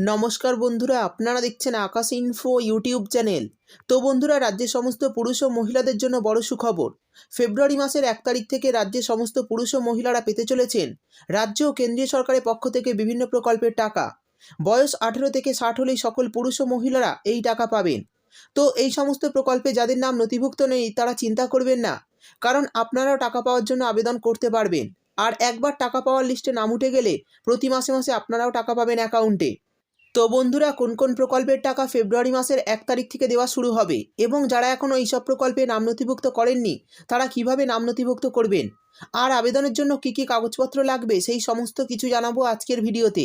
নমস্কার বন্ধুরা, আপনারা দেখছেন আকাশ ইনফো ইউটিউব চ্যানেল তো বন্ধুরা, রাজ্যের সমস্ত পুরুষ ও মহিলাদের জন্য বড় সুখবর। ফেব্রুয়ারি মাসের এক তারিখ থেকে রাজ্যের সমস্ত পুরুষ ও মহিলারা পেতে চলেছেন রাজ্য ও কেন্দ্রীয় সরকারের পক্ষ থেকে বিভিন্ন প্রকল্পের টাকা। বয়স আঠেরো থেকে ষাট হলেই সকল পুরুষ ও মহিলারা এই টাকা পাবেন। তো এই সমস্ত প্রকল্পে যাদের নাম নথিভুক্ত নেই, তারা চিন্তা করবেন না। কারণ আপনারাও টাকা পাওয়ার জন্য আবেদন করতে পারবেন। আর একবার টাকা পাওয়ার লিস্টে নাম উঠে গেলে প্রতি মাসে মাসে আপনারাও টাকা পাবেন অ্যাকাউন্টে তো বন্ধুরা, কোন কোন প্রকল্পের টাকা ফেব্রুয়ারি মাসের এক তারিখ থেকে দেওয়া শুরু হবে এবং যারা এখনও এইসব প্রকল্পে নাম নথিভুক্ত করেননি, তারা কীভাবে নাম নথিভুক্ত করবেন? আর আবেদনের জন্য কী কী কাগজপত্র লাগবে, সেই সমস্ত কিছু জানাব আজকের ভিডিওতে।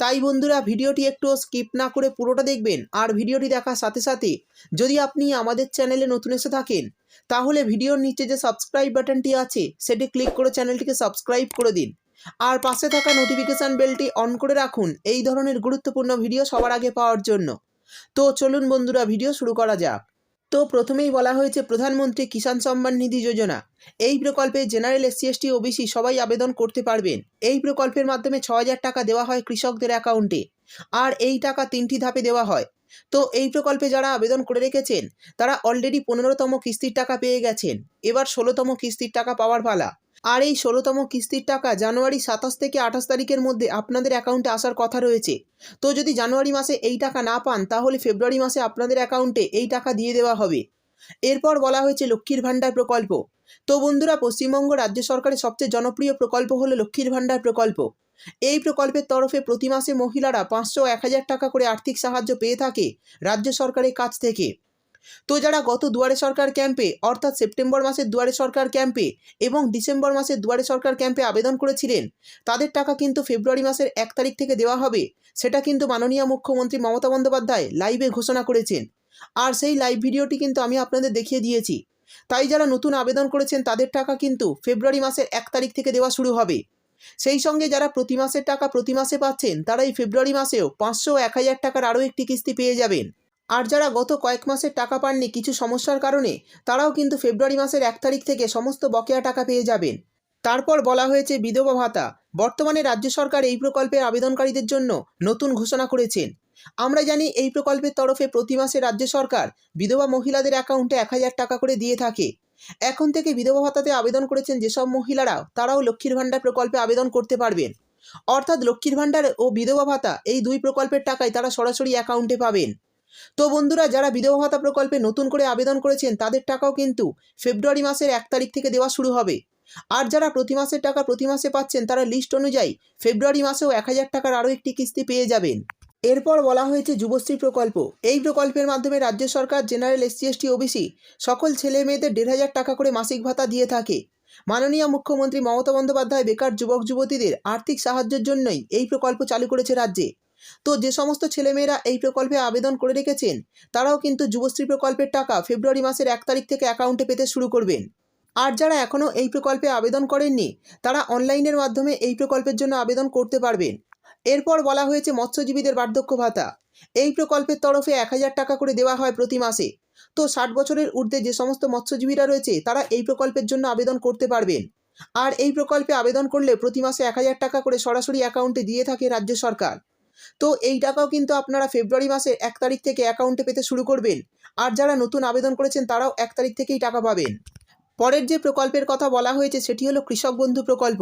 তাই বন্ধুরা, ভিডিওটি একটু স্কিপ না করে পুরোটা দেখবেন আর ভিডিওটি দেখার সাথে সাথে যদি আপনি আমাদের চ্যানেলে নতুন এসে থাকেন, তাহলে ভিডিওর নিচে যে সাবস্ক্রাইব বাটনটি আছে, সেটি ক্লিক করে চ্যানেলটিকে সাবস্ক্রাইব করে দিন। আর পাশে থাকা নোটিফিকেশান বেলটি অন করে রাখুন। এই ধরনের গুরুত্বপূর্ণ ভিডিও সবার আগে পাওয়ার জন্য। তো চলুন বন্ধুরা ভিডিও শুরু করা যাক। তো প্রথমেই বলা হয়েছে, প্রধানমন্ত্রী কিষাণ সম্মান নিধি যোজনা। এই প্রকল্পে জেনারেল এসসি এসটি ওবিসি সবাই আবেদন করতে পারবেন। এই প্রকল্পের মাধ্যমে ছ টাকা দেওয়া হয় কৃষকদের অ্যাকাউন্টে আর এই টাকা তিনটি ধাপে দেওয়া হয়। তো এই প্রকল্পে যারা আবেদন করে রেখেছেন, তারা অলরেডি পনেরোতম কিস্তির টাকা পেয়ে গেছেন। এবার ষোলোতম কিস্তির টাকা পাওয়ার পালা। আর এই ষোলোতম কিস্তির টাকা জানুয়ারি সাতাশ থেকে আঠাশ তারিখের মধ্যে আপনাদের অ্যাকাউন্টে আসার কথা রয়েছে। তো যদি জানুয়ারি মাসে এই টাকা না পান, তাহলে ফেব্রুয়ারি মাসে আপনাদের অ্যাকাউন্টে এই টাকা দিয়ে দেওয়া হবে। এরপর বলা হয়েছে লক্ষ্মীর ভাণ্ডার প্রকল্প। তো বন্ধুরা, পশ্চিমবঙ্গ রাজ্য সরকারের সবচেয়ে জনপ্রিয় প্রকল্প হলো লক্ষ্মীর ভাণ্ডার প্রকল্প। এই প্রকল্পের তরফে প্রতি মাসে মহিলারা পাঁচশো এক হাজার টাকা করে আর্থিক সাহায্য পেয়ে থাকে রাজ্য সরকারের কাছ থেকে। তো যারা গত দুয়ারে সরকার ক্যাম্পে অর্থাৎ সেপ্টেম্বর মাসের দুয়ারে সরকার ক্যাম্পে এবং ডিসেম্বর মাসের দুয়ারে সরকার ক্যাম্পে আবেদন করেছিলেন, তাদের টাকা কিন্তু ফেব্রুয়ারি মাসের এক তারিখ থেকে দেওয়া হবে। সেটা কিন্তু মাননীয় মুখ্যমন্ত্রী মমতা বন্দ্যোপাধ্যায় লাইভে ঘোষণা করেছেন। আর সেই লাইভ ভিডিওটি কিন্তু আমি আপনাদের দেখিয়ে দিয়েছি। তাই যারা নতুন আবেদন করেছেন, তাদের টাকা কিন্তু ফেব্রুয়ারি মাসের এক তারিখ থেকে দেওয়া শুরু হবে। সেই সঙ্গে যারা প্রতি মাসের টাকা প্রতি মাসে পাচ্ছেন তারা এই ফেব্রুয়ারি মাসেও পাঁচশো এক হাজার টাকার আরও একটি কিস্তি পেয়ে যাবেন। আর যারা গত কয়েক মাসের টাকা পাননি কিছু সমস্যার কারণে, তারাও কিন্তু ফেব্রুয়ারি মাসের এক তারিখ থেকে সমস্ত বকেয়া টাকা পেয়ে যাবেন। তারপর বলা হয়েছে বিধবা ভাতা, বর্তমানে রাজ্য সরকার এই প্রকল্পের আবেদনকারীদের জন্য নতুন ঘোষণা করেছেন। আমরা জানি এই প্রকল্পের তরফে প্রতি মাসে রাজ্য সরকার বিধবা মহিলাদের অ্যাকাউন্টে এক হাজার টাকা করে দিয়ে থাকে। এখন থেকে বিধবা ভাতাতে আবেদন করেছেন যেসব মহিলারা তারাও লক্ষ্মীর ভাণ্ডার প্রকল্পে আবেদন করতে পারবেন। অর্থাৎ লক্ষ্মীর ভাণ্ডার ও বিধবা ভাতা এই দুই প্রকল্পের টাকাই তারা সরাসরি অ্যাকাউন্টে পাবেন। তো বন্ধুরা, যারা বিধবা ভাতা প্রকল্পে নতুন করে আবেদন করেছেন, তাদের টাকাও কিন্তু ফেব্রুয়ারি মাসের এক তারিখ থেকে দেওয়া শুরু হবে। আর যারা প্রতি মাসের টাকা প্রতি মাসে পাচ্ছেন, তারা লিস্ট অনুযায়ী ফেব্রুয়ারি মাসেও এক হাজার টাকার আরও একটি কিস্তি পেয়ে যাবেন। এরপর বলা হয়েছে যুবশ্রী প্রকল্প। এই প্রকল্পের মাধ্যমে রাজ্য সরকার, জেনারেল এসসি এসটি ওবিসি সকল ছেলে মেয়েদের দেড় হাজার টাকা করে মাসিক ভাতা দিয়ে থাকে। মাননীয় মুখ্যমন্ত্রী মমতা বন্দ্যোপাধ্যায় বেকার যুবক যুবতীদের আর্থিক সাহায্যের জন্যই এই প্রকল্প চালু করেছে রাজ্যে। তো যে সমস্ত ছেলেমেয়েরা এই প্রকল্পে আবেদন করে রেখেছেন, তারাও কিন্তু যুবশ্রী প্রকল্পের টাকা ফেব্রুয়ারি মাসের এক তারিখ থেকে অ্যাকাউন্টে পেতে শুরু করবেন। আর যারা এখনও এই প্রকল্পে আবেদন করেননি, তারা অনলাইনের মাধ্যমে এই প্রকল্পের জন্য আবেদন করতে পারবেন। এরপর বলা হয়েছে মৎস্যজীবীদের বার্ধক্য ভাতা। এই প্রকল্পের তরফে এক হাজার টাকা করে দেওয়া হয় প্রতি মাসে। তো ষাট বছরের ঊর্ধ্বে যে সমস্ত মৎস্যজীবীরা রয়েছে, তারা এই প্রকল্পের জন্য আবেদন করতে পারবেন। আর এই প্রকল্পে আবেদন করলে প্রতি মাসে এক হাজার টাকা করে সরাসরি অ্যাকাউন্টে দিয়ে থাকে রাজ্য সরকার। তো এই টাকাও কিন্তু আপনারা ফেব্রুয়ারি মাসের এক তারিখ থেকে অ্যাকাউন্টে পেতে শুরু করবেন। আর যারা নতুন আবেদন করেছেন, তারাও এক তারিখ থেকেই টাকা পাবেন। পরের যে প্রকল্পের কথা বলা হয়েছে সেটি হলো কৃষক বন্ধু প্রকল্প।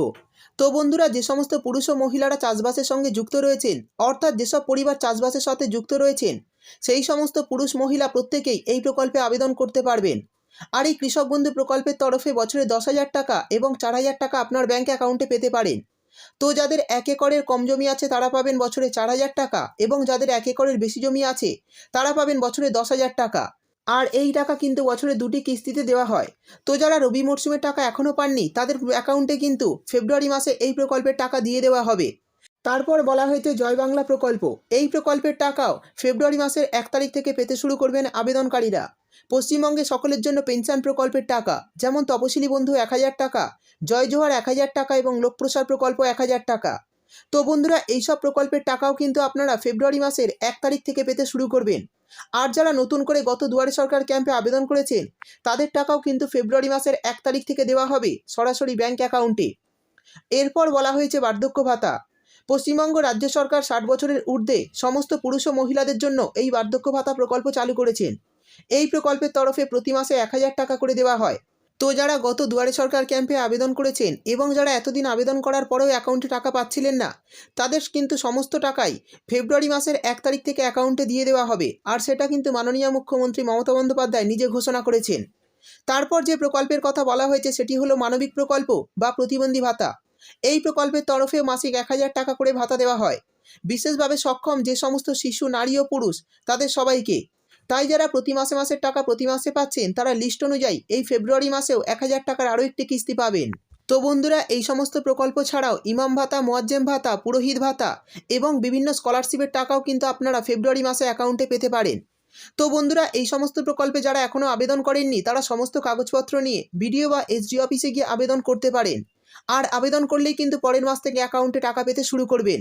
তো বন্ধুরা, যে সমস্ত পুরুষ ও মহিলারা চাষবাসের সঙ্গে যুক্ত রয়েছেন, অর্থাৎ যেসব পরিবার চাষবাসের সাথে যুক্ত রয়েছেন, সেই সমস্ত পুরুষ মহিলা প্রত্যেকেই এই প্রকল্পে আবেদন করতে পারবেন। আর এই কৃষক বন্ধু প্রকল্পের তরফে বছরে দশ হাজার টাকা এবং চার হাজার টাকা আপনার ব্যাঙ্ক অ্যাকাউন্টে পেতে পারেন। তো যাদের এক একরের কম জমি আছে, তারা পাবেন বছরে চার হাজার টাকা এবং যাদের এক একরের বেশি জমি আছে, তারা পাবেন বছরে দশ হাজার টাকা। আর এই টাকা কিন্তু বছরে দুটি কিস্তিতে দেওয়া হয়। তো যারা রবি মরশুমের টাকা এখনও পাননি, তাদের অ্যাকাউন্টে কিন্তু ফেব্রুয়ারি মাসে এই প্রকল্পের টাকা দিয়ে দেওয়া হবে। তারপর বলা হয়েছে জয় বাংলা প্রকল্প। এই প্রকল্পের টাকাও ফেব্রুয়ারি মাসের এক তারিখ থেকে পেতে শুরু করবেন আবেদনকারীরা। পশ্চিমবঙ্গে সকলের জন্য পেনশন প্রকল্পের টাকা, যেমন তপশিলি বন্ধু এক হাজার টাকা, জয় জোহার এক হাজার টাকা এবং লোকপ্রসার প্রকল্প এক হাজার টাকা। তো বন্ধুরা, এইসব প্রকল্পের টাকাও কিন্তু আপনারা ফেব্রুয়ারি মাসের এক তারিখ থেকে পেতে শুরু করবেন। আর যারা নতুন করে গত দুয়ারে সরকার ক্যাম্পে আবেদন করেছেন, তাদের টাকাও কিন্তু ফেব্রুয়ারি মাসের এক তারিখ থেকে দেওয়া হবে সরাসরি ব্যাংক অ্যাকাউন্টে। এরপর বলা হয়েছে বার্ধক্য ভাতা। পশ্চিমবঙ্গ রাজ্য সরকার ষাট বছরের ঊর্ধ্বে সমস্ত পুরুষ ও মহিলাদের জন্য এই বার্ধক্য ভাতা প্রকল্প চালু করেছেন। এই প্রকল্পের তরফে প্রতি মাসে এক হাজার টাকা করে দেওয়া হয়। তো যারা গত দুয়ারে সরকার ক্যাম্পে আবেদন করেছেন এবং যারা এতদিন আবেদন করার পরেও অ্যাকাউন্টে টাকা পাচ্ছিলেন না, তাদের কিন্তু সমস্ত টাকাই ফেব্রুয়ারি মাসের এক তারিখ থেকে অ্যাকাউন্টে দিয়ে দেওয়া হবে। আর সেটা কিন্তু মাননীয় মুখ্যমন্ত্রী মমতা বন্দ্যোপাধ্যায় নিজে ঘোষণা করেছেন। তারপর যে প্রকল্পের কথা বলা হয়েছে সেটি হলো মানবিক প্রকল্প বা প্রতিবন্ধী ভাতা। এই প্রকল্পের তরফে মাসিক এক হাজার টাকা করে ভাতা দেওয়া হয়। বিশেষভাবে সক্ষম যে সমস্ত শিশু, নারী ও পুরুষ, তাদের সবাইকে তাই যারা প্রতি মাসে মাসের টাকা প্রতি মাসে পাচ্ছেন, তারা লিস্ট অনুযায়ী এই ফেব্রুয়ারি মাসেও এক হাজার টাকার আরও একটি কিস্তি পাবেন। তো বন্ধুরা, এই সমস্ত প্রকল্প ছাড়াও ইমাম ভাতা, মোয়াজ্জেম ভাতা, পুরোহিত ভাতা এবং বিভিন্ন স্কলারশিপের টাকাও কিন্তু আপনারা ফেব্রুয়ারি মাসে অ্যাকাউন্টে পেতে পারেন। তো বন্ধুরা, এই সমস্ত প্রকল্পে যারা এখনও আবেদন করেননি, তারা সমস্ত কাগজপত্র নিয়ে বিডিও বা এসডি অফিসে গিয়ে আবেদন করতে পারেন। আর আবেদন করলেই কিন্তু পরের মাস থেকে অ্যাকাউন্টে টাকা পেতে শুরু করবেন।